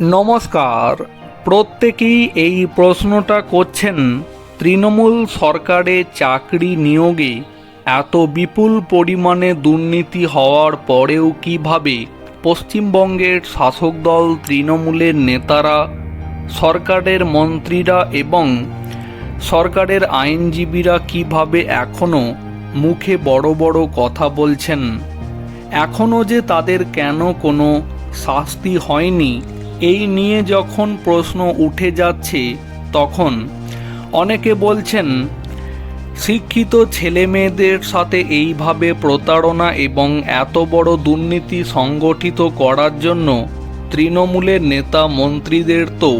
নমস্কার। প্রত্যেকেই এই প্রশ্নটা করছেন, তৃণমূল সরকারে চাকরি নিয়োগে এত বিপুল পরিমাণে দুর্নীতি হওয়ার পরেও কীভাবে পশ্চিমবঙ্গের শাসক দল তৃণমূলের নেতারা, সরকারের মন্ত্রীরা এবং সরকারের আইনজীবীরা কীভাবে এখনও মুখে বড় বড় কথা বলছেন? এখনও যে তাদের কেন কোনো শাস্তি হয়নি এই নিয়ে যখন প্রশ্ন উঠে যাচ্ছে, তখন অনেকে বলছেন, শিক্ষিত ছেলে মেয়েদের সাথে এইভাবে প্রতারণা এবং এত বড় দুর্নীতি সংগঠিত করার জন্য তৃণমূলের নেতা মন্ত্রীদের তো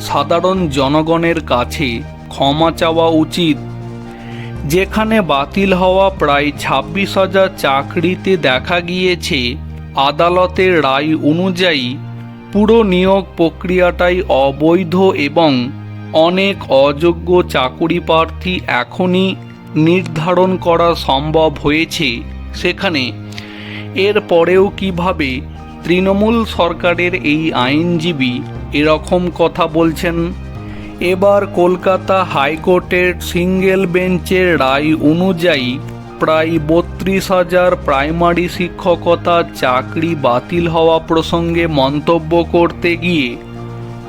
সাধারণ জনগণের কাছে ক্ষমা চাওয়া উচিত। যেখানে বাতিল হওয়া প্রায় ছাব্বিশ হাজার চাকরিতে দেখা গিয়েছে, আদালতের রায় অনুযায়ী পুরো নিয়োগ প্রক্রিয়াটাই অবৈধ এবং অনেক অযোগ্য চাকুরি প্রার্থী এখনই নির্ধারণ করা সম্ভব হয়েছে। সেখানে এর পরেও কীভাবে তৃণমূল সরকারের এই আইনজীবী এরকম কথা বলছেন? এবার কলকাতা হাইকোর্টের সিঙ্গেল বেঞ্চের রায় অনুযায়ী প্রায় বত্রিশ হাজার প্রাইমারি শিক্ষকতা চাকরি বাতিল হওয়া প্রসঙ্গে মন্তব্য করতে গিয়ে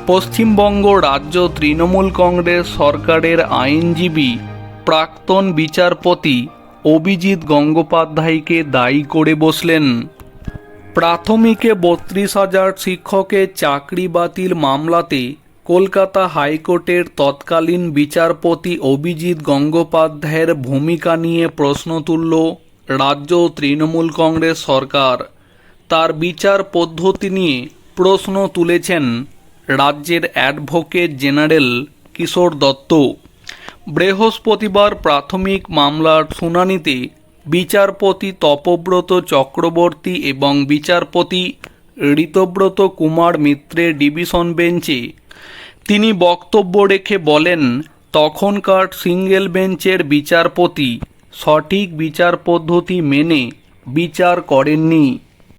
পশ্চিমবঙ্গ রাজ্য তৃণমূল কংগ্রেস সরকারের আইনজীবী প্রাক্তন বিচারপতি অভিজিৎ গঙ্গোপাধ্যায়কে দায়ী করে বসলেন। প্রাথমিকে বত্রিশ হাজার শিক্ষকের চাকরি বাতিল মামলাতে কলকাতা হাইকোর্টের তৎকালীন বিচারপতি অভিজিৎ গঙ্গোপাধ্যায়ের ভূমিকা নিয়ে প্রশ্ন তুলল রাজ্য তৃণমূল কংগ্রেস সরকার। তার বিচার পদ্ধতি নিয়ে প্রশ্ন তুলেছেন রাজ্যের অ্যাডভোকেট জেনারেল কিশোর দত্ত। বৃহস্পতিবার প্রাথমিক মামলার শুনানিতে বিচারপতি তপব্রত চক্রবর্তী এবং বিচারপতি ঋতব্রত কুমার মিত্রের ডিভিশন বেঞ্চে তিনি বক্তব্য রেখে বলেন তখনকার সিঙ্গেল বেঞ্চের বিচারপতি সঠিক বিচার পদ্ধতি মেনে বিচার করেননি।